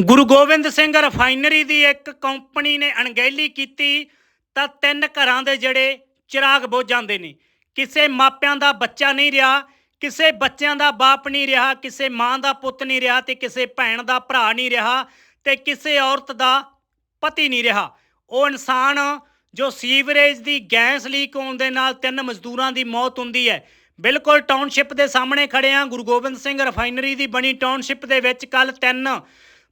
ਗੁਰੂ Gobind Singh refinery ਦੀ ਇੱਕ company ਨੇ ਅਣਗਹਿਲੀ ਕੀਤੀ, ਤਾਂ ਤਿੰਨ ਘਰਾਂ ਦੇ ਜਿਹੜੇ ਚਿਰਾਗ ਬੁੱਝ ਜਾਂਦੇ ਨੇ। ਕਿਸੇ ਮਾਪਿਆਂ ਦਾ ਬੱਚਾ ਨਹੀਂ ਰਿਹਾ, ਕਿਸੇ ਬੱਚਿਆਂ ਦਾ ਬਾਪ ਨਹੀਂ ਰਿਹਾ, ਕਿਸੇ ਮਾਂ ਦਾ ਪੁੱਤ ਨਹੀਂ ਰਿਹਾ ਤੇ ਕਿਸੇ ਭੈਣ ਦਾ ਭਰਾ ਨਹੀਂ ਰਿਹਾ ਤੇ ਕਿਸੇ ਔਰਤ ਦਾ ਪਤੀ ਨਹੀਂ ਰਿਹਾ। ਉਹ ਇਨਸਾਨ ਜੋ ਸੀਵਰੇਜ ਦੀ ਗੈਸ ਲੀਕ ਹੋਣ ਦੇ ਨਾਲ ਤਿੰਨ ਮਜ਼ਦੂਰਾਂ ਦੀ ਮੌਤ ਹੁੰਦੀ ਹੈ। ਬਿਲਕੁਲ ਟਾਊਨਸ਼ਿਪ ਦੇ ਸਾਹਮਣੇ ਖੜੇ ਆ ਗੁਰੂ ਗੋਬਿੰਦ ਸਿੰਘ ਰਿਫਾਈਨਰੀ ਦੀ ਬਣੀ ਟਾਊਨਸ਼ਿਪ ਦੇ ਵਿੱਚ ਕੱਲ ਤਿੰਨ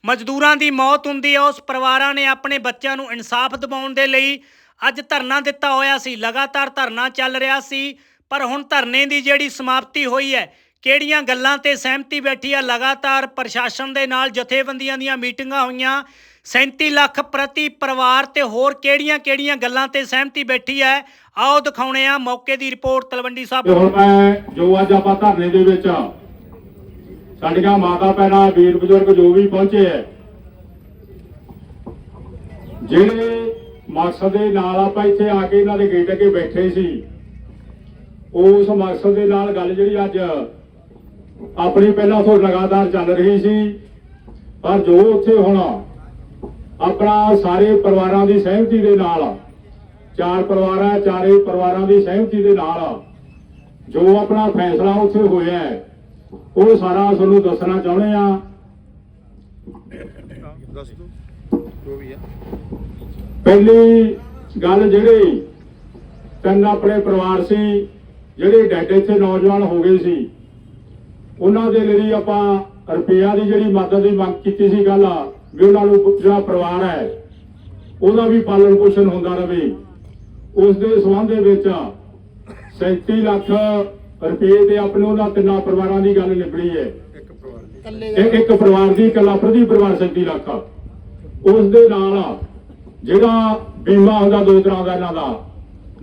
ਮਜ਼ਦੂਰਾਂ ਦੀ ਮੌਤ ਹੁੰਦੀ ਹੈ, ਉਸ ਪਰਿਵਾਰਾਂ ਨੇ ਆਪਣੇ ਬੱਚਿਆਂ ਨੂੰ ਇਨਸਾਫ ਦਿਵਾਉਣ ਦੇ ਲਈ ਅੱਜ ਧਰਨਾ ਦਿੱਤਾ ਹੋਇਆ ਸੀ, ਲਗਾਤਾਰ ਧਰਨਾ ਚੱਲ ਰਿਹਾ ਸੀ, ਪਰ ਹੁਣ ਧਰਨੇ ਦੀ ਜਿਹੜੀ ਸਮਾਪਤੀ ਹੋਈ ਹੈ, ਕਿਹੜੀਆਂ ਗੱਲਾਂ ਤੇ ਸਹਿਮਤੀ ਬੈਠੀ ਆ ਲਗਾਤਾਰ ਪ੍ਰਸ਼ਾਸਨ ਦੇ ਨਾਲ ਜਥੇਬੰਦੀਆਂ ਦੀਆਂ ਮੀਟਿੰਗਾਂ ਹੋਈਆਂ 37 ਲੱਖ ਪ੍ਰਤੀ ਪਰਿਵਾਰ ਤੇ ਹੋਰ ਕਿਹੜੀਆਂ-ਕਿਹੜੀਆਂ ਗੱਲਾਂ ਤੇ ਸਹਿਮਤੀ ਬੈਠੀ ਹੈ? ਆਓ ਦਿਖਾਉਣੇ ਆ ਮੌਕੇ ਦੀ ਰਿਪੋਰਟ ਤਲਵੰਡੀ ਸਾਹਿਬ ਹੁਣ ਮੈਂ ਜੋ ਅੱਜ ਆਪਾਂ ਧਰਨੇ ਦੇ ਵਿੱਚ ਸਾਡੀਆਂ ਮਾਤਾ ਭੈਣਾਂ, ਵੀਰ ਬਜ਼ੁਰਗ ਜੋ ਵੀ ਪਹੁੰਚੇ ਹੈ, ਜਿਹੜੇ ਮਕਸਦ ਦੇ ਨਾਲ ਆਪਾਂ ਇੱਥੇ ਆ ਕੇ ਇਹਨਾਂ ਦੇ ਗੇਟ ਅੱਗੇ ਬੈਠੇ ਸੀ, ਉਸ ਮਕਸਦ ਦੇ ਨਾਲ ਗੱਲ ਜਿਹੜੀ ਅੱਜ ਆਪਣੀ ਪਹਿਲਾਂ ਤੋਂ ਲਗਾਤਾਰ ਚੱਲ ਰਹੀ ਸੀ, ਪਰ ਜੋ ਉੱਥੇ ਹੁਣ ਆਪਣਾ ਸਾਰੇ ਪਰਿਵਾਰਾਂ ਦੀ ਸਹਿਮਤੀ ਦੇ ਨਾਲ, ਚਾਰ ਪਰਿਵਾਰਾਂ, ਚਾਰੇ ਪਰਿਵਾਰਾਂ ਦੀ ਸਹਿਮਤੀ ਦੇ ਨਾਲ ਜੋ ਆਪਣਾ ਫੈਸਲਾ ਉੱਥੇ ਹੋਇਆ ਹੈ ਉਹ ਸਾਰਾ ਤੁਹਾਨੂੰ ਦੱਸਣਾ ਚਾਹੁੰਦੇ ਆ। ਦੱਸ ਦੋ ਜੋ ਵੀ ਹੈ ਪਹਿਲੀ ਗੱਲ ਜਿਹੜੀ ਤਿੰਨ ਆਪਣੇ ਪਰਿਵਾਰ ਸੀ ਜਿਹੜੇ ਡੈਡ ਇੱਥੇ ਨੌਜਵਾਨ ਹੋ ਗਏ ਸੀ। ਉਹਨਾਂ ਦੇ ਲਈ ਆਪਾਂ ਰੁਪਈਆ ਦੀ ਜਿਹੜੀ ਮਦਦ ਦੀ ਮੰਗ ਕੀਤੀ ਸੀ ਗੱਲ ਵੀ ਉਹਨਾਂ ਨੂੰ ਜਿਹੜਾ ਪਰਿਵਾਰ ਹੈ ਉਹਦਾ ਵੀ ਪਾਲਣ ਪੋਸ਼ਣ ਹੁੰਦਾ ਰਵੇ। ਉਸ ਦੇ ਸੰਬੰਧ ਦੇ ਵਿੱਚ 37 ਲੱਖ ਰੁਪਏ ਦੇ ਆਪਣੇ ਉਹਨਾਂ ਤਿੰਨਾਂ ਪਰਿਵਾਰਾਂ ਦੀ ਗੱਲ ਨਿਬੜੀ ਹੈ। ਇੱਕ ਪਰਿਵਾਰ ਦੀ। ਇਕੱਲੇ ਇਹ ਇੱਕ ਪਰਿਵਾਰ ਦੀ ਇਕੱਲਾ ਪ੍ਰਤੀ ਪਰਿਵਾਰ 37 ਲੱਖ ਆ। ਉਸ ਦੇ ਨਾਲ ਜਿਹੜਾ ਬੀਮਾ ਹੁੰਦਾ ਦੋ ਤਰ੍ਹਾਂ ਦਾ ਇਹਨਾਂ ਦਾ।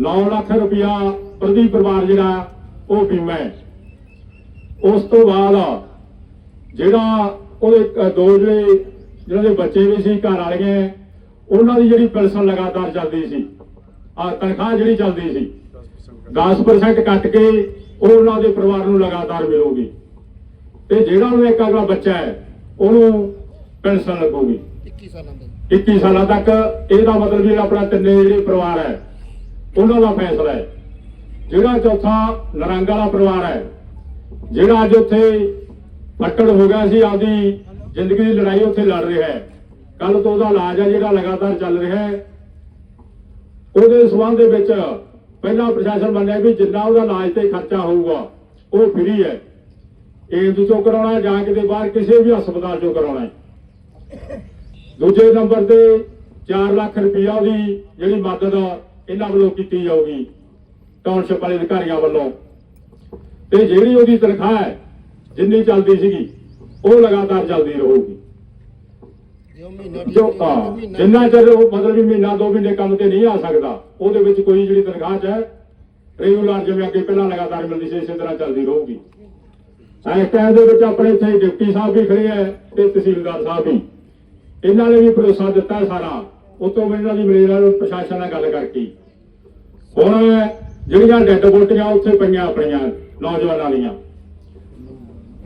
9 ਲੱਖ ਰੁਪਇਆ ਪ੍ਰਤੀ ਪਰਿਵਾਰ ਜਿਹੜਾ ਉਹ ਬੀਮਾ ਹੈ। ਉਸ ਤੋਂ ਬਾਅਦ ਜਿਹੜਾ ਉਹਦੇ ਦੋ ਜਿਹੜੇ ਜਿਹਨਾਂ ਦੇ ਬੱਚੇ ਵੀ ਸੀ ਘਰ ਵਾਲੀਆਂ ਉਹਨਾਂ ਦੀ ਜਿਹੜੀ ਪੈਨਸ਼ਨ ਲਗਾਤਾਰ ਚੱਲਦੀ ਸੀ। ਆ ਤਨਖਾਹ ਜਿਹੜੀ ਚੱਲਦੀ ਸੀ। 10% ਕੱਟ ਕੇ ਉਹ ਉਹਨਾਂ ਦੇ ਪਰਿਵਾਰ ਨੂੰ ਲਗਾਤਾਰ ਮਿਲੂਗੀ। ਤੇ ਜਿਹੜਾ ਉਹਦਾ ਇੱਕ ਅਗਲਾ ਬੱਚਾ ਹੈ ਉਹਨੂੰ ਪੈਨਸ਼ਨ ਲੱਗੂਗੀ। 21 ਸਾਲਾਂ ਦਾ 21 ਸਾਲਾਂ ਤੱਕ ਇਹਦਾ ਮਤਲਬ ਜਿਹੜਾ ਆਪਣਾ ਤਿੰਨੇ ਜਿਹੜੇ ਪਰਿਵਾਰ ਹੈ ਉਹਨਾਂ ਦਾ ਫੈਸਲਾ ਹੈ। ਜਿਹੜਾ ਚੌਥਾ ਨਰੰਗ ਵਾਲਾ ਪਰਿਵਾਰ ਹੈ ਜਿਹੜਾ ਅੱਜ ਉੱਥੇ ਫੱਟੜ ਹੋ ਗਿਆ ਸੀ ਆਪਦੀ ਜ਼ਿੰਦਗੀ ਦੀ ਲੜਾਈ ਉੱਥੇ ਲੜ ਰਿਹਾ ਹੈ। ਕੱਲ ਤੋਂ ਉਹਦਾ ਇਲਾਜ ਹੈ ਜਿਹੜਾ ਲਗਾਤਾਰ ਚੱਲ ਰਿਹਾ ਹੈ। ਉਹਦੇ ਸਬੰਧ ਦੇ ਵਿੱਚ ਪਹਿਲਾਂ ਪ੍ਰਸ਼ਾਸਨ ਮੰਨਿਆ ਵੀ ਜਿੰਨਾ ਉਹਦਾ ਇਲਾਜ ਤੇ ਖਰਚਾ ਹੋਊਗਾ ਉਹ ਫ੍ਰੀ ਹੈ। ਏਮਜ਼ ਤੋਂ ਕਰਾਉਣਾ ਜਾਂ ਕਿਤੇ ਬਾਹਰ ਕਿਸੇ ਵੀ ਹਸਪਤਾਲ ਚੋਂ ਕਰਾਉਣਾ ਹੈ। ਦੂਜੇ ਨੰਬਰ ਤੇ 4 ਲੱਖ ਰੁਪਇਆ ਉਹਦੀ ਜਿਹੜੀ ਮਦਦ ਇਹਨਾਂ ਵੱਲੋਂ ਕੀਤੀ ਜਾਊਗੀ ਟਾਊਨਸ਼ਿਪ ਵਾਲੇ ਅਧਿਕਾਰੀਆਂ ਵੱਲੋਂ। ਤੇ ਜਿਹੜੀ ਉਹਦੀ ਤਨਖਾਹ ਹੈ ਜਿੰਨੀ ਚੱਲਦੀ ਸੀਗੀ ਉਹ ਲਗਾਤਾਰ ਚੱਲਦੀ ਰਹੂਗੀ। ਜੋ ਮਹੀਨਾ ਜਿੰਨਾ ਚਿਰ ਉਹ ਮਤਲਬ ਮਹੀਨਾ ਦੋ ਮਹੀਨੇ ਕੰਮ ਤੇ ਨਹੀਂ ਆ ਸਕਦਾ ਉਹਦੇ ਵਿੱਚ ਕੋਈ ਜਿਹੜੀ ਤਨਖਾਹ ਚ ਹੈ ਰੈਗੂਲਰ ਜਿਵੇਂ ਅੱਗੇ ਪਹਿਲਾਂ ਲਗਾਤਾਰ ਮਿਲਦੀ ਸੀ, ਇਸੇ ਤਰ੍ਹਾਂ ਚੱਲਦੀ ਰਹੂਗੀ। ਇਸ ਟਾਈਮ ਦੇ ਵਿੱਚ ਆਪਣੇ ਇੱਥੇ ਡਿਪਟੀ ਸਾਹਿਬ ਵੀ ਖੜੇ ਹੈ ਤੇ ਤਹਿਸੀਲਦਾਰ ਸਾਹਿਬ ਵੀ। ਇਹਨਾਂ ਨੇ ਵੀ ਭਰੋਸਾ ਦਿੱਤਾ ਸਾਰਾ। ਉਤੋਂ ਇਹਨਾਂ ਦੀ ਮਲੇਰਾ ਨੂੰ ਪ੍ਰਸ਼ਾਸਨ ਨਾਲ ਗੱਲ ਕਰਕੇ। ਹੁਣ ਜਿਹੜੀਆਂ ਡੈੱਡ ਬੋਟੀਆਂ ਉੱਥੇ ਪਈਆਂ ਆਪਣੀਆਂ ਨੌਜਵਾਨਾਂ ਦੀਆਂ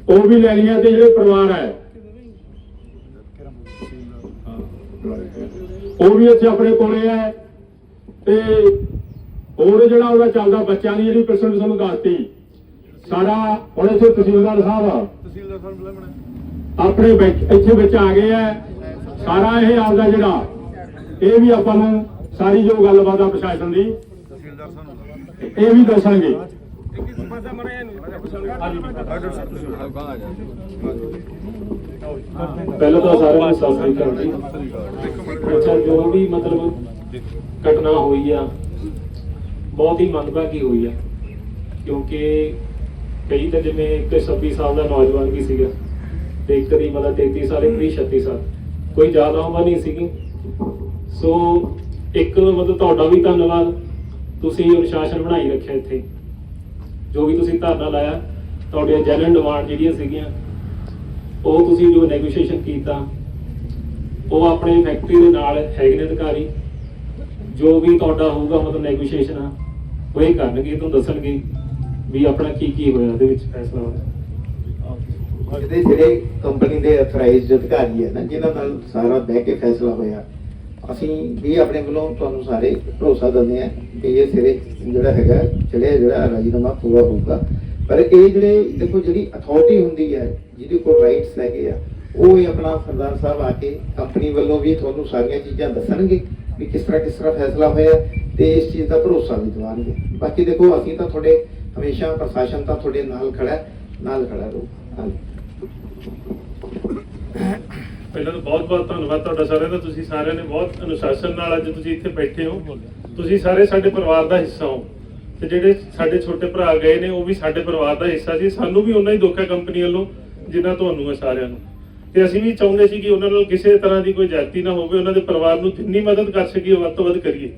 ਉਹ ਵੀ ਲੈ ਲਈਆਂ ਤੇ ਜਿਹੜੇ ਪਰਿਵਾਰ ਹੈ। ਉਹ ਵੀ ਇੱਥੇ ਆਪਣੇ ਕੋਲੇ ਹੈ। ਤੇ ਹੋਰ ਜਿਹੜਾ ਉਹਦਾ ਚੱਲਦਾ ਬੱਚਿਆਂ ਦੀ ਜਿਹੜੀ ਪਰਸੈਂਟ ਤੁਹਾਨੂੰ ਦੱਸਤੀ ਸਾਰਾ ਹੁਣ ਇੱਥੇ ਤਹਿਸੀਲਦਾਰ ਸਾਹਿਬ ਤਹਿਸੀਲਦਾਰ ਸਾਹਿਬ ਬੁਲਾਉਣਾ ਆਪਣੇ ਵਿੱਚ ਇੱਥੇ ਵਿੱਚ ਆ ਗਏ ਆ। ਸਾਰਾ ਇਹ ਆਪਦਾ ਜਿਹੜਾ ਇਹ ਵੀ ਆਪਾਂ ਨੂੰ ਸਾਰੀ ਜੋ ਗੱਲਬਾਤ ਆ ਪ੍ਰਸ਼ਾਸਨ ਦੀ ਤਹਿਸੀਲਦਾਰ ਸਾਹਿਬ ਨੂੰ ਇਹ ਵੀ ਦੱਸਣਗੇ ਪਹਿਲਾਂ ਤਾਂ ਸਾਰਿਆਂ ਨੂੰ ਸਤਿ ਸ੍ਰੀ ਅਕਾਲ ਜੀ। ਅੱਛਾ ਜੋ ਵੀ ਮਤਲਬ ਘਟਨਾ ਹੋਈ ਆ। ਬਹੁਤ ਹੀ ਮੰਦਭਾਗੀ ਹੋਈ ਆ। ਕਿਉਂਕਿ ਕਈ ਤਾਂ ਜਿਵੇਂ ਇੱਕ 26 ਸਾਲ ਦਾ ਨੌਜਵਾਨ ਵੀ ਸੀਗਾ ਤੇ ਇੱਕ ਦੀ ਮਤਲਬ 33 ਸਾਲ ਇੱਕ ਦੀ 36 ਸਾਲ। ਕੋਈ ਜ਼ਿਆਦਾ ਉਮਰ ਨਹੀਂ ਸੀਗੀ। ਸੋ ਇੱਕ ਮਤਲਬ ਤੁਹਾਡਾ ਵੀ ਧੰਨਵਾਦ। ਤੁਸੀਂ ਅਨੁਸ਼ਾਸਨ ਬਣਾਈ ਰੱਖਿਆ ਇੱਥੇ। ਜੋ ਵੀ ਤੁਸੀਂ ਧਰਨਾ ਲਾਇਆ ਤੁਹਾਡੀਆਂ ਜਨਰਲ ਡਿਮਾਂਡ ਜਿਹੜੀਆਂ ਸੀਗੀਆਂ ਉਹ ਤੁਸੀਂ ਜੋ ਨੈਗੋਸ਼ੀਏਸ਼ਨ ਕੀਤਾ ਉਹ ਆਪਣੇ ਫੈਕਟਰੀ ਦੇ ਨਾਲ ਹੈਗੇ ਨੇ ਅਧਿਕਾਰੀ। ਜੋ ਵੀ ਤੁਹਾਡਾ ਹੋਊਗਾ ਮਤਲਬ ਨੈਗੋਸ਼ੀਏਸ਼ਨ ਆ, ਉਹ ਇਹ ਕਰਨਗੇ, ਤੁਹਾਨੂੰ ਦੱਸਣਗੇ ਵੀ ਆਪਣਾ ਕੀ ਕੀ ਹੋਇਆ ਉਹਦੇ ਵਿੱਚ ਫੈਸਲਾ ਹੋਇਆ। ਇਹਦੇ ਜਿਹੜੇ ਕੰਪਨੀ ਦੇ ਅਥਰਾਈਜ਼ਡ ਅਧਿਕਾਰੀ ਹੈ ਨਾ, ਜਿਨ੍ਹਾਂ ਨਾਲ ਸਾਰਾ ਬਹਿ ਕੇ ਫੈਸਲਾ ਹੋਇਆ, ਅਸੀਂ ਵੀ ਆਪਣੇ ਵੱਲੋਂ ਤੁਹਾਨੂੰ ਸਾਰੇ ਭਰੋਸਾ ਦਿੰਦੇ ਆ ਕਿ ਇਹ ਸਿਰੇ ਜਿਹੜਾ ਹੈਗਾ, ਚੜਿਆ ਜਿਹੜਾ ਰਾਜੀਨਾਮਾ ਪੂਰਾ ਹੋਊਗਾ। ਪਰ ਇਹ ਜਿਹੜੇ, ਦੇਖੋ ਜਿਹੜੀ ਅਥਾਰਟੀ ਹੁੰਦੀ ਹੈ ਜਿਹਦੇ ਕੋਲ ਰਾਈਟਸ ਹੈਗੇ ਆ, ਉਹ ਇਹ ਆਪਣਾ ਸਰਦਾਰ ਸਾਹਿਬ ਆ ਕੇ ਕੰਪਨੀ ਵੱਲੋਂ ਵੀ ਤੁਹਾਨੂੰ ਸਾਰੀਆਂ ਚੀਜ਼ਾਂ ਦੱਸਣਗੇ। ਵੀ ਕਿਸ ਤਰ੍ਹਾਂ ਕਿਸ ਤਰ੍ਹਾਂ ਫੈਸਲਾ ਹੋਇਆ ਤੇ ਇਸ ਚੀਜ਼ ਦਾ ਭਰੋਸਾ ਵੀ ਦਿਵਾਉਣਗੇ ਬਾਕੀ ਦੇਖੋ, ਅਸੀਂ ਤਾਂ ਤੁਹਾਡੇ ਹਮੇਸ਼ਾ ਪ੍ਰਸ਼ਾਸਨ ਤਾਂ ਤੁਹਾਡੇ ਨਾਲ ਖੜਾ ਨਾਲ ਖੜਾ ਰਹੂ। ਪਹਿਲਾਂ ਤਾਂ ਬਹੁਤ ਬਹੁਤ ਧੰਨਵਾਦ ਤੁਹਾਡਾ ਸਾਰਿਆਂ ਦਾ। ਤੁਸੀਂ ਸਾਰਿਆਂ ਨੇ ਬਹੁਤ ਅਨੁਸ਼ਾਸਨ ਨਾਲ ਅੱਜ ਤੁਸੀਂ ਇੱਥੇ ਬੈਠੇ ਹੋ। ਤੁਸੀਂ ਸਾਰੇ ਸਾਡੇ ਪਰਿਵਾਰ ਦਾ ਹਿੱਸਾ ਹੋ। ਤੇ ਜਿਹੜੇ ਸਾਡੇ ਛੋਟੇ ਭਰਾ ਗਏ ਨੇ, ਉਹ ਵੀ ਸਾਡੇ ਪਰਿਵਾਰ ਦਾ ਹਿੱਸਾ ਸੀ। ਸਾਨੂੰ ਵੀ ਉਹਨਾਂ ਹੀ ਦੁੱਖ ਹੈ ਕੰਪਨੀ ਵੱਲੋਂ ਜਿੰਨਾ ਤੁਹਾਨੂੰ ਹੈ ਸਾਰਿਆਂ ਨੂੰ। ਤੇ ਅਸੀਂ ਵੀ ਚਾਹੁੰਦੇ ਸੀ ਕਿ ਉਹਨਾਂ ਨਾਲ ਕਿਸੇ ਤਰ੍ਹਾਂ ਦੀ ਕੋਈ ਜ਼ਿਆਦਤੀ ਨਾ ਹੋਵੇ, ਉਹਨਾਂ ਦੇ ਪਰਿਵਾਰ ਨੂੰ ਜਿੰਨੀ ਮਦਦ ਕਰ ਸਕੀਏ ਵੱਧ ਤੋਂ ਵੱਧ ਕਰੀਏ।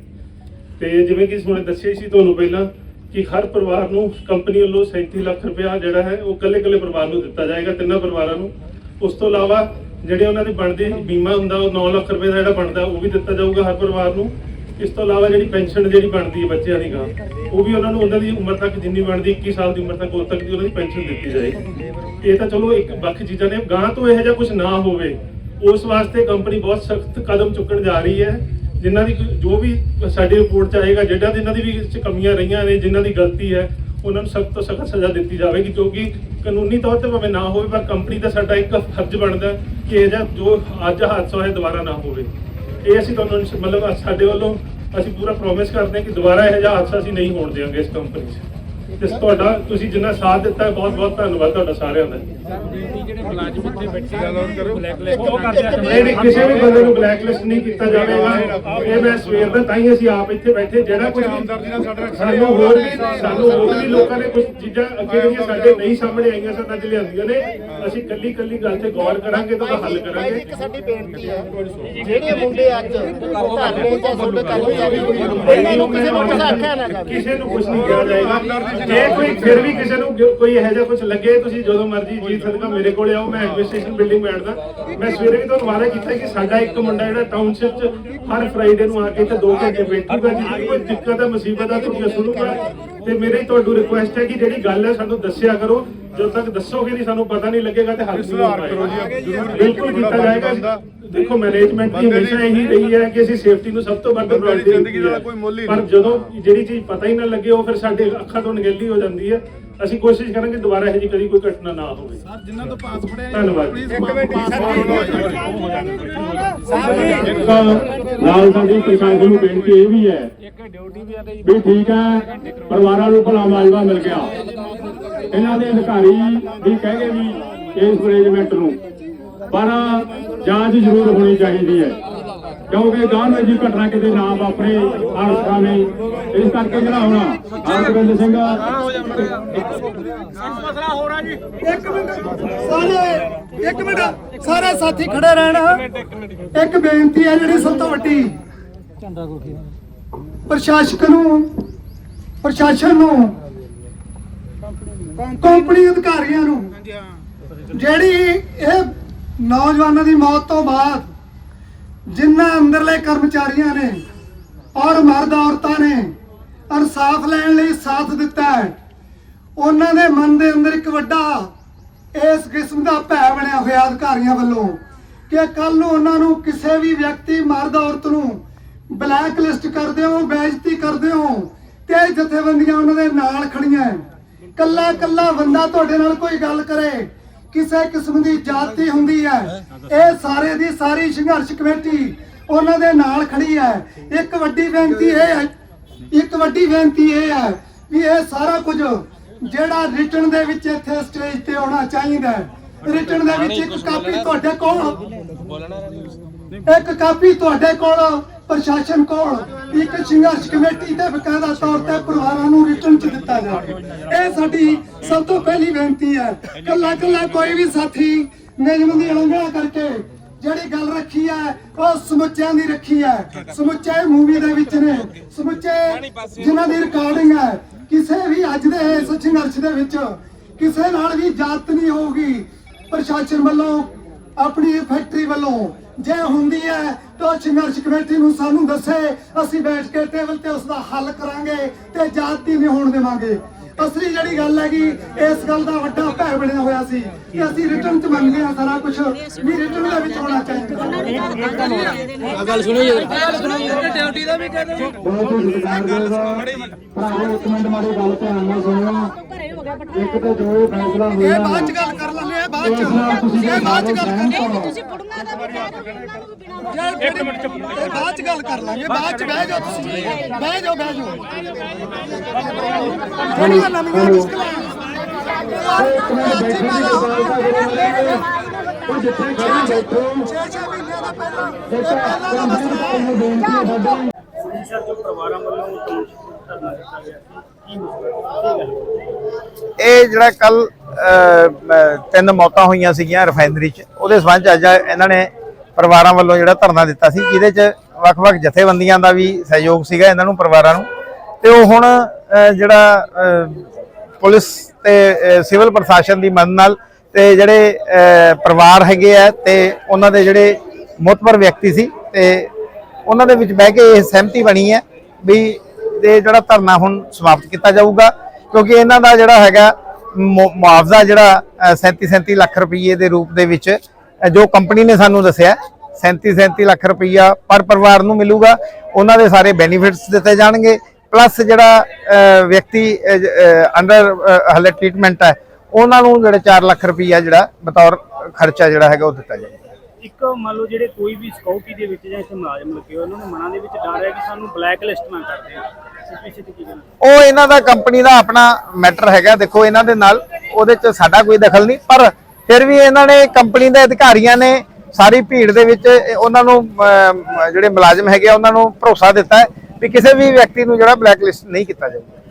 ਤੇ ਜਿਵੇਂ ਕਿ ਹੁਣੇ ਦੱਸਿਆ ਸੀ ਤੁਹਾਨੂੰ ਪਹਿਲਾਂ ਕਿ ਹਰ ਪਰਿਵਾਰ ਨੂੰ ਕੰਪਨੀ ਵੱਲੋਂ 37 ਲੱਖ ਰੁਪਇਆ ਜਿਹੜਾ ਹੈ, ਉਹ ਕੱਲੇ ਕੱਲੇ ਪਰਿਵਾਰ ਨੂੰ ਦਿੱਤਾ ਜਾਏਗਾ, ਤਿੰਨਾਂ ਪਰਿਵਾਰਾਂ ਨੂੰ। ਉਸ ਤੋਂ ਇਲਾਵਾ ਜਿਹੜੇ ਉਹਨਾਂ ਦੇ ਬਣਦੇ ਬੀਮਾ ਹੁੰਦਾ, ਉਹ 9 ਲੱਖ ਰੁਪਏ ਦਾ ਜਿਹੜਾ ਬਣਦਾ, ਉਹ ਵੀ ਦਿੱਤਾ ਜਾਊਗਾ ਹਰ ਪਰਿਵਾਰ ਨੂੰ। ਇਸ ਤੋਂ ਇਲਾਵਾ ਜਿਹੜੀ ਪੈਨਸ਼ਨ ਜਿਹੜੀ ਬਣਦੀ ਹੈ ਬੱਚਿਆਂ ਦੀ ਗਾਂ, ਉਹ ਵੀ ਉਹਨਾਂ ਨੂੰ ਉਹਨਾਂ ਦੀ ਉਮਰ ਤੱਕ ਜਿੰਨੀ ਬਣਦੀ 21 ਸਾਲ ਦੀ ਉਮਰ ਤੱਕ ਉਦੋਂ ਤੱਕ ਦੀ ਉਹਨਾਂ ਦੀ ਪੈਨਸ਼ਨ ਦਿੱਤੀ ਜਾਏਗੀ ਇਹ ਤਾਂ ਚਲੋ ਇੱਕ ਬਾਕੀ ਚੀਜ਼ਾਂ ਨੇ ਗਾਂ ਤੋਂ ਇਹੋ ਜਿਹਾ ਕੁਝ ਨਾ ਹੋਵੇ, ਉਸ ਵਾਸਤੇ ਕੰਪਨੀ ਬਹੁਤ ਸਖਤ ਕਦਮ ਚੁੱਕਣ ਜਾ ਰਹੀ ਹੈ, ਜਿਨ੍ਹਾਂ ਦੀ ਜੋ ਵੀ ਸਾਡੀ ਰਿਪੋਰਟ ਚ ਆਏਗਾ ਜਿਹੜਾ ਜਿਨ੍ਹਾਂ ਦੀ ਵੀ ਇਸ 'ਚ ਕਮੀਆਂ ਰਹੀਆਂ ਨੇ, ਜਿਨ੍ਹਾਂ ਦੀ ਗਲਤੀ ਹੈ, ਉਹਨਾਂ ਨੂੰ ਸਖਤ ਤੋਂ ਸਖਤ ਸਜ਼ਾ ਦਿੱਤੀ ਜਾਵੇਗੀ ਕਿਉਂਕਿ ਕਾਨੂੰਨੀ ਤੌਰ ਤੇ ਭਾਵੇਂ ਨਾ ਹੋਵੇ, ਪਰ ਕੰਪਨੀ ਦਾ ਸਾਡਾ ਇੱਕ ਫਰਜ਼ ਬਣਦਾ ਕਿ ਇਹ ਜੋ ਅੱਜ ਹਾਦਸਾ ਹੋਇਆ, ਦੁਬਾਰਾ ਨਾ ਹੋਵੇ। ਇਹ ਅਸੀਂ ਤੁਹਾਨੂੰ ਮਤਲਬ ਸਾਡੇ ਵੱਲੋਂ ਅਸੀਂ ਪੂਰਾ ਪ੍ਰੋਮਿਸ ਕਰਦੇ ਹਾਂ ਕਿ ਦੁਬਾਰਾ ਇਹ ਜਿਹਾ ਹਾਦਸਾ ਅਸੀਂ ਨਹੀਂ ਹੋਣ ਦੇਵਾਂਗੇ ਇਸ ਕੰਪਨੀ 'ਚ। ਤੇ ਤੁਹਾਡਾ ਤੁਸੀਂ ਜਿੰਨਾ ਸਾਥ ਦਿੱਤਾ ਹੈ ਬਹੁਤ ਬਹੁਤ ਧੰਨਵਾਦ ਤੁਹਾਡਾ ਸਾਰਿਆਂ ਦਾ। ਨਹੀਂ ਨਹੀਂ ਕਿਸੇ ਵੀ ਬੰਦੇ ਨੂੰ ਬਲੈਕਲਿਸਟ ਨਹੀਂ ਕੀਤਾ ਜਾਵੇਗਾ। ਇਹ ਮੈਂ ਸਵੇਰ ਦਾ ਤਾਂ ਹੀ ਅਸੀਂ ਆਪ ਇੱਥੇ ਬੈਠੇ ਜਿਹੜਾ ਕੁਝ ਆਮਦਰਦੀ ਨਾਲ ਸਾਡੇ ਨਾਲ ਸਾਨੂੰ ਹੋਰ ਵੀ ਸਾਨੂੰ ਹੋਰ ਵੀ ਲੋਕਾਂ ਨੇ ਕੁਝ ਚੀਜ਼ਾਂ ਅੱਗੇ ਜਿਹੜੀਆਂ ਸਾਡੇ ਨਹੀਂ ਸਾਹਮਣੇ ਆਈਆਂ ਸਨ ਅੱਜ ਲਿਆਂਦੀਆਂ ਨੇ। ਅਸੀਂ ਕੱਲੀ ਕੱਲੀ ਗੱਲ ਤੇ ਗੌਰ ਕਰਾਂਗੇ ਤੇ ਹੱਲ ਕਰਾਂਗੇ। ਇੱਕ ਸਾਡੀ ਬੇਨਤੀ ਹੈ ਜਿਹੜੇ ਮੁੰਡੇ ਅੱਜ ਧਰਨੇ ਜਾਂ ਕਿਸੇ ਨੂੰ ਕੁਛ ਆਖਿਆ ਨਾ ਜਾਵੇ। ਕਿਸੇ ਨੂੰ ਕੁਝ ਨਹੀਂ ਕਿਹਾ ਜਾਏਗਾ। ਜੇ ਕੋਈ ਫਿਰ ਵੀ ਕਿਸੇ ਨੂੰ ਜੋ- ਕੋਈ ਇਹੋ ਜਿਹਾ ਕੁਝ ਲੱਗੇ ਤੁਸੀਂ ਜਦੋਂ ਮਰਜ਼ੀ ਜੀ ਸਦਕਾ ਮੇਰੇ ਕੋਲੇ ਆਓ ਮੈਂ ਐਡਮਿਨਿਸਟ੍ਰੇਸ਼ਨ ਬਿਲਡਿੰਗ ਬੈਠਦਾ। ਮੈਂ ਸਵੇਰੇ ਵੀ ਤੁਹਾਨੂੰ ਵਾਅਦਾ ਕੀਤਾ ਕਿ ਸਾਡਾ ਇੱਕ ਮੁੰਡਾ ਜਿਹੜਾ ਟਾਊਨਸ਼ਿਪ 'ਚ ਹਰ ਫਰਾਈਡੇ ਨੂੰ ਆ ਕੇ ਇੱਥੇ 2 ਘੰਟੇ ਬੈਠੂਗਾ ਜੇ। ਕੋਈ ਦਿੱਕਤ ਹੈ ਮੁਸੀਬਤ ਹੈ ਤਾਂ ਸੁਣੂਗਾ ਤੇ ਮੇਰੀ ਤੁਹਾਨੂੰ ਰਿਕੁਐਸਟ ਹੈ ਕਿ ਜਿਹੜੀ ਗੱਲ ਹੈ ਸਾਨੂੰ ਦੱਸਿਆ ਕਰੋ। ਜਦੋਂ ਤੱਕ ਦੱਸੋਗੇ ਨਹੀਂ ਸਾਨੂੰ ਪਤਾ ਨਹੀਂ ਲੱਗੇਗਾ ਤੇ ਹੱਲ ਨਹੀਂ ਹੋ ਸੁਧਾਰ ਕਰੋ ਜੀ, ਪਾਏਗਾ ਜ਼ਰੂਰ। ਬਿਲਕੁਲ ਕੀਤਾ ਜਾਏਗਾ। ਦੇਖੋ ਮੈਨੇਜਮੈਂਟ ਦੀ ਹਮੇਸ਼ਾ ਇਹੀ ਰਹੀ ਹੈ ਕਿ ਅਸੀਂ ਸੇਫਟੀ ਨੂੰ ਸਭ ਤੋਂ ਵੱਧ ਪ੍ਰਾਇੋਰਟੀ ਜ਼ਿੰਦਗੀ ਦਾ ਕੋਈ ਮੁੱਲ ਹੀ ਪਰ। ਜਦੋਂ ਜਿਹੜੀ ਚੀਜ਼ ਪਤਾ ਹੀ ਨਾ ਲੱਗੇ ਉਹ ਫਿਰ ਸਾਡੇ ਅੱਖਾਂ ਤੋਂ ਨਗੇਲੀ ਹੋ ਜਾਂਦੀ ਹੈ। ਅਸੀਂ ਕੋਸ਼ਿਸ਼ ਕਰਾਂਗੇ ਦੁਬਾਰਾ ਇਹੋ ਜਿਹੀ ਕਦੀ ਕੋਈ ਘਟਨਾ ਨਾ ਹੋਵੇ। ਜਿਨ੍ਹਾਂ ਤੋਂ ਪਾਸ ਫੜਿਆ ਧੰਨਵਾਦ। ਇੱਕ ਮਿੰਟ ਇੱਕ ਨਾਲ ਸਾਡੀ ਪ੍ਰਸ਼ਾਸਨ ਨੂੰ ਬੇਨਤੀ ਇਹ ਵੀ ਹੈ ਵੀ ਠੀਕ ਹੈ ਪਰਿਵਾਰਾਂ ਨੂੰ ਭਲਾ ਮਾਜਵਾ ਮਿਲ ਗਿਆ। ਇਹਨਾਂ ਦੇ ਅਧਿਕਾਰੀ ਵੀ ਕਹਿ ਗਏ ਵੀ ਇਸ ਮੈਨੇਜਮੈਂਟ ਨੂੰ। ਪਰ ਜਾਂਚ ਜ਼ਰੂਰ ਹੋਣੀ ਚਾਹੀਦੀ ਹੈ। ਕਿਉਂਕਿ ਵਿੱਚ ਜੀ ਘਟਨਾ ਕਿਤੇ ਨਾ ਵਾਪਰੇ ਹਾਦਸਾ ਨੇ। ਇਸ ਕਰਕੇ ਜਿਹੜਾ ਹੁਣ ਹਰਗੋਬਿੰਦ ਸਿੰਘ ਇੱਕ ਮਿੰਟ ਸਾਰੇ ਇੱਕ ਮਿੰਟ ਸਾਰੇ ਸਾਥੀ ਖੜੇ ਰਹਿਣ। ਇੱਕ ਬੇਨਤੀ ਹੈ ਜਿਹੜੀ ਸਭ ਤੋਂ ਵੱਡੀ। ਪ੍ਰਸ਼ਾਸਕ ਨੂੰ ਪ੍ਰਸ਼ਾਸਨ ਨੂੰ ਕੰਪਨੀ ਅਧਿਕਾਰੀਆਂ ਨੂੰ ਜਿਹੜੀ ਇਹ ਨੌਜਵਾਨਾਂ ਦੀ ਮੌਤ ਤੋਂ ਬਾਅਦ ਜਿਨ੍ਹਾਂ ਅੰਦਰਲੇ ਕਰਮਚਾਰੀਆਂ ਨੇ ਔਰ ਮਰਦ ਔਰਤਾਂ ਨੇ ਇਨਸਾਫ ਲੈਣ ਲਈ ਸਾਥ ਦਿੱਤਾ ਹੈ, ਉਹਨਾਂ ਦੇ ਮਨ ਦੇ ਅੰਦਰ ਇੱਕ ਵੱਡਾ ਇਸ ਕਿਸਮ ਦਾ ਭੈ ਬਣਿਆ ਹੋਇਆ ਅਧਿਕਾਰੀਆਂ ਵੱਲੋਂ ਕਿ ਕੱਲ ਨੂੰ ਉਹਨਾਂ ਨੂੰ ਕਿਸੇ ਵੀ ਵਿਅਕਤੀ, ਮਰਦ ਔਰਤ ਨੂੰ ਬਲੈਕ ਲਿਸਟ ਕਰਦੇ ਹੋ, ਬੇਇੱਜ਼ਤੀ ਕਰਦੇ ਹੋ ਤੇ ਜਥੇਬੰਦੀਆਂ ਉਹਨਾਂ ਦੇ ਨਾਲ ਖੜੀਆਂ ਕੱਲਾ ਕੱਲਾ ਬੰਦਾ ਤੁਹਾਡੇ ਨਾਲ ਕੋਈ ਗੱਲ ਕਰੇ ਕਿਸੇ ਕਿਸਮ ਦੀ ਜਾਤੀ ਹੁੰਦੀ ਹੈ। ਇਹ ਸਾਰੇ ਦੀ ਸਾਰੀ ਸੰਘਰਸ਼ ਕਮੇਟੀ ਉਹਨਾਂ ਦੇ ਨਾਲ ਖੜੀ ਹੈ। ਇੱਕ ਵੱਡੀ ਬੇਨਤੀ ਇਹ ਹੈ ਇੱਕ ਵੱਡੀ ਬੇਨਤੀ ਇਹ ਹੈ ਵੀ ਇਹ ਸਾਰਾ ਕੁਝ ਜਿਹੜਾ ਰਿਟਰਨ ਦੇ ਵਿੱਚ ਇੱਥੇ ਸਟੇਜ ਤੇ ਆਉਣਾ ਚਾਹੀਦਾ ਹੈ। ਰਿਟਰਨ ਦੇ ਵਿੱਚ ਇੱਕ ਕਾਪੀ ਤੁਹਾਡੇ ਕੋਲ। ਇੱਕ ਕਾਪੀ ਤੁਹਾਡੇ ਕੋਲ। ਪ੍ਰਸ਼ਾਸਨ ਕੋਲ ਇੱਕ ਸੰਘਰਸ਼ ਕਮੇਟੀ ਤੇ ਬਕਾਇਦਾ ਤੌਰ ਤੇ ਪਰਿਵਾਰਾਂ ਨੂੰ ਰਿਟਰਨ ਚ ਦਿੱਤਾ ਜਾਵੇ। ਇਹ ਸਾਡੀ ਸਭ ਤੋਂ ਪਹਿਲੀ ਬੇਨਤੀ ਹੈ। ਕੱਲਾ ਕੱਲਾ ਕੋਈ ਵੀ ਸਾਥੀ ਨਿਯਮ ਦੀ ਉਲੰਘਣਾ ਕਰਕੇ ਜਿਹੜੀ ਗੱਲ ਰੱਖੀ ਹੈ, ਉਹ ਸਮੁੱਚਿਆਂ ਦੀ ਰੱਖੀ ਹੈ। ਸਮੁੱਚੇ ਮੂਵੀ ਦੇ ਵਿੱਚ ਨੇ। ਸਮੁੱਚੇ ਜਿਨ੍ਹਾਂ ਦੀ ਰਿਕਾਰਡਿੰਗ ਹੈ। ਕਿਸੇ ਵੀ ਅੱਜ ਦੇ ਇਸ ਸੰਘਰਸ਼ ਦੇ ਵਿੱਚ ਕਿਸੇ ਨਾਲ ਵੀ ਜਾਤ ਨਹੀਂ ਹੋਊਗੀ। ਪ੍ਰਸ਼ਾਸਨ ਵੱਲੋਂ, ਆਪਣੀ ਫੈਕਟਰੀ ਵੱਲੋਂ ਜੇ ਹੁੰਦੀ ਹੈ ਤਾਂ ਸੰਘਰਸ਼ ਕਮੇਟੀ ਨੂੰ ਸਾਨੂੰ ਦੱਸੇ ਅਸੀਂ ਬੈਠ ਕੇ ਟੇਬਲ ਤੇ ਉਸ ਦਾ ਹੱਲ ਕਰਾਂਗੇ ਤੇ ਜਾਤੀ ਨਹੀਂ ਹੋਣ ਦੇਵਾਂਗੇ। ਅਸਲੀ ਜਿਹੜੀ ਗੱਲ ਹੈਗੀ ਇਸ ਗੱਲ ਦਾ ਵੱਡਾ ਭੈ ਬਣਿਆ ਹੋਇਆ ਸੀ ਕਿ ਅਸੀਂ ਰਿਟਰਨ ਚ ਮੰਗਦੇ ਹਾਂ ਸਾਰਾ ਕੁਝ ਵੀ ਰਿਟਰਨ ਦੇ ਵਿੱਚ ਹੋਣਾ ਚਾਹੀਦਾ। ਇਹ ਬਾਅਦ ਚ ਗੱਲ ਆ ਬਾਅਦ ਚ ਇਹ ਬਾਅਦ ਚ ਗੱਲ ਕਰ। ਲਾਂਗੇ ਤੁਸੀਂ ਬੁੜੀਆਂ ਦਾ ਵੀ ਕਹਿ ਦਿਓ ਇਹਨਾਂ ਨੂੰ ਵੀ ਬਿਨਾਂ ਇੱਕ ਮਿੰਟ ਚੁੱਪ ਇਹ ਬਾਅਦ ਚ ਗੱਲ ਕਰ ਲਾਂਗੇ ਬਾਅਦ ਚ ਬਹਿ ਜਾਓ ਤੁਸੀਂ। ਬਹਿ ਜਾਓ ਬਹਿ ਜਾਓ ਜਿਹੜੀਆਂ ਨਵੀਆਂ ਮੁਸ਼ਕਲਾਂ। ਉਹ ਜਿੱਥੇ ਖੜੀ ਬੈਠੋ ਛੇ ਛੇ ਮਹੀਨਿਆਂ ਦਾ ਪਹਿਲਾਂ ਇਹ ਪਹਿਲਾਂ ਦਾ ਮਸਲਾ ਹੈ। ਇਹ ਜਿਹੜਾ ਕੱਲ ਤਿੰਨ ਮੌਤਾਂ ਹੋਈਆਂ ਸੀਗੀਆਂ ਰਿਫਾਈਨਰੀ 'ਚ, ਉਹਦੇ ਸਬੰਧ ਅੱਜ ਇਹਨਾਂ ਨੇ ਪਰਿਵਾਰਾਂ ਵੱਲੋਂ ਜਿਹੜਾ ਧਰਨਾ ਦਿੱਤਾ ਸੀ, ਜਿਹਦੇ 'ਚ ਵੱਖ-ਵੱਖ ਜਥੇਬੰਦੀਆਂ ਦਾ ਵੀ ਸਹਿਯੋਗ ਸੀਗਾ ਇਹਨਾਂ ਨੂੰ, ਪਰਿਵਾਰਾਂ ਨੂੰ। ਤੇ ਉਹ ਹੁਣ ਜਿਹੜਾ ਪੁਲਿਸ ਤੇ ਸਿਵਲ ਪ੍ਰਸ਼ਾਸਨ ਦੀ ਮਦਦ ਨਾਲ ਤੇ ਜਿਹੜੇ ਪਰਿਵਾਰ ਹੈਗੇ ਆ ਤੇ ਉਹਨਾਂ ਦੇ ਜਿਹੜੇ ਮੁਤਬਰ ਵਿਅਕਤੀ ਸੀ ਤੇ ਉਹਨਾਂ ਦੇ ਵਿੱਚ ਬਹਿ ਕੇ ਇਹ ਸਹਿਮਤੀ ਬਣੀ ਹੈ ਵੀ ਇਹ ਜਿਹੜਾ ਧਰਨਾ ਹੁਣ ਸਮਾਪਤ ਕੀਤਾ ਜਾਊਗਾ, ਕਿਉਂਕਿ ਇਹਨਾਂ ਦਾ ਜਿਹੜਾ ਹੈਗਾ ਮੁ- ਮੁਆਵਜ਼ਾ ਜਿਹੜਾ 37 37 ਲੱਖ ਰੁਪਏ ਦੇ ਰੂਪ ਦੇ ਵਿੱਚ ਜੋ ਕੰਪਨੀ ਨੇ ਸਾਨੂੰ ਦੱਸਿਆ 37 37 ਲੱਖ ਰੁਪਈਆ ਪਰ ਪਰਿਵਾਰ ਨੂੰ ਮਿਲੂਗਾ, ਉਹਨਾਂ ਦੇ ਸਾਰੇ ਬੈਨੀਫਿਟਸ ਦਿੱਤੇ ਜਾਣਗੇ, ਪਲੱਸ ਜਿਹੜਾ ਵਿਅਕਤੀ ਅੰਡਰ ਹਲੇ ਟ੍ਰੀਟਮੈਂਟ ਹੈ, ਉਹਨਾਂ ਨੂੰ ਜਿਹੜਾ 4 ਲੱਖ ਰੁਪਈਆ ਜਿਹੜਾ ਬਤੌਰ ਖਰਚਾ ਜਿਹੜਾ ਹੈਗਾ ਉਹ ਦਿੱਤਾ ਜਾਏਗਾ ਇੱਕ ਮੰਨ ਲਓ ਜਿਹੜੇ ਕੋਈ ਵੀ ਸਿਕਿਉਰਿਟੀ ਦੇ ਵਿੱਚ ਜਾਂ ਇੱਥੇ ਮੁਲਾਜ਼ਮ ਲੱਗੇ ਹੋਏ ਉਹਨਾਂ ਨੂੰ ਮਨਾਂ ਦੇ ਵਿੱਚ ਡਰ ਹੈ ਕਿ ਸਾਨੂੰ ਬਲੈਕ ਲਿਸਟ ਨਾ ਕਰ ਦੇਣ। ਉਹ ਇਹਨਾਂ ਦਾ ਕੰਪਨੀ ਦਾ ਆਪਣਾ ਮੈਟਰ ਹੈਗਾ, ਦੇਖੋ ਇਹਨਾਂ ਦੇ ਨਾਲ, ਉਹਦੇ ਚ ਸਾਡਾ ਕੋਈ ਦਖਲ ਨਹੀਂ, ਪਰ ਫਿਰ ਵੀ ਇਹਨਾਂ ਨੇ ਕੰਪਨੀ ਦੇ ਅਧਿਕਾਰੀਆਂ ਨੇ ਸਾਰੀ ਭੀੜ ਦੇ ਵਿੱਚ ਉਹਨਾਂ ਨੂੰ ਜਿਹੜੇ ਮੁਲਾਜ਼ਮ ਹੈਗੇ ਆ, ਉਹਨਾਂ ਨੂੰ ਭਰੋਸਾ ਦਿੱਤਾ ਹੈ ਵੀ ਕਿਸੇ ਵੀ ਵਿਅਕਤੀ ਨੂੰ ਜਿਹੜਾ ਬਲੈਕ ਲਿਸਟ ਨਹੀਂ ਕੀਤਾ ਜਾਊਗਾ।